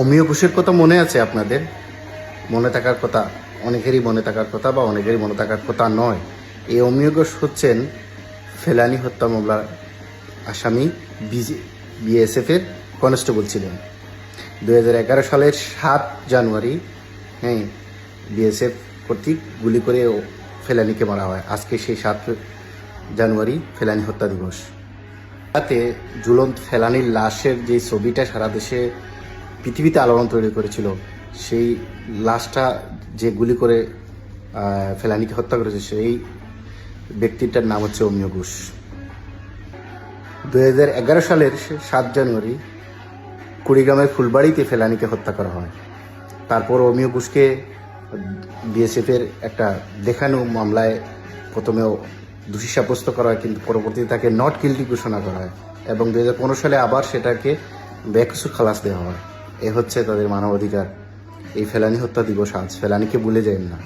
অমিয় ঘোষের কথা মনে আছে আপনাদের? মনে থাকার কথা, অনেকেরই মনে থাকার কথা বা অনেকেরই মনে থাকার কথা নয়। এই অমিয় ঘোষ হচ্ছেন ফেলানি হত্যা মামলার আসামি বিজি বিএসএফের কনস্টেবল ছিলেন। দু সালের সাত জানুয়ারি হ্যাঁ বিএসএফ কর্তৃক গুলি করে ফেলানিকে মারা হয়। আজকে সেই সাত জানুয়ারি ফেলানি হত্যা দিবস। তাতে ঝুলন্ত ফেলানির লাশের যে ছবিটা সারা দেশে পৃথিবীতে আলোড়ন তৈরি করেছিল, সেই লাশটা যে গুলি করে ফেলানিকে হত্যা করেছে, সেই ব্যক্তিটার নাম হচ্ছে অমিয় ঘোষ। দু সালের সাত জানুয়ারি কুড়িগ্রামের ফুলবাড়িতে ফেলানিকে হত্যা করা হয়। তারপর অমিয় ঘোষকে বিএসএফের একটা দেখানো মামলায় প্রথমেও দোষী সাব্যস্ত করা হয়, কিন্তু পরবর্তীতে তাকে নট গিল্টি ঘোষণা করা হয় এবং দু হাজার পনেরো সালে আবার সেটাকে বেকসুর খালাস দেওয়া হয়। এ হচ্ছে তাদের মানবাধিকার। এই ফেলানি হত্যা দিবস আজ। ফেলানিকে ভুলে যাই না।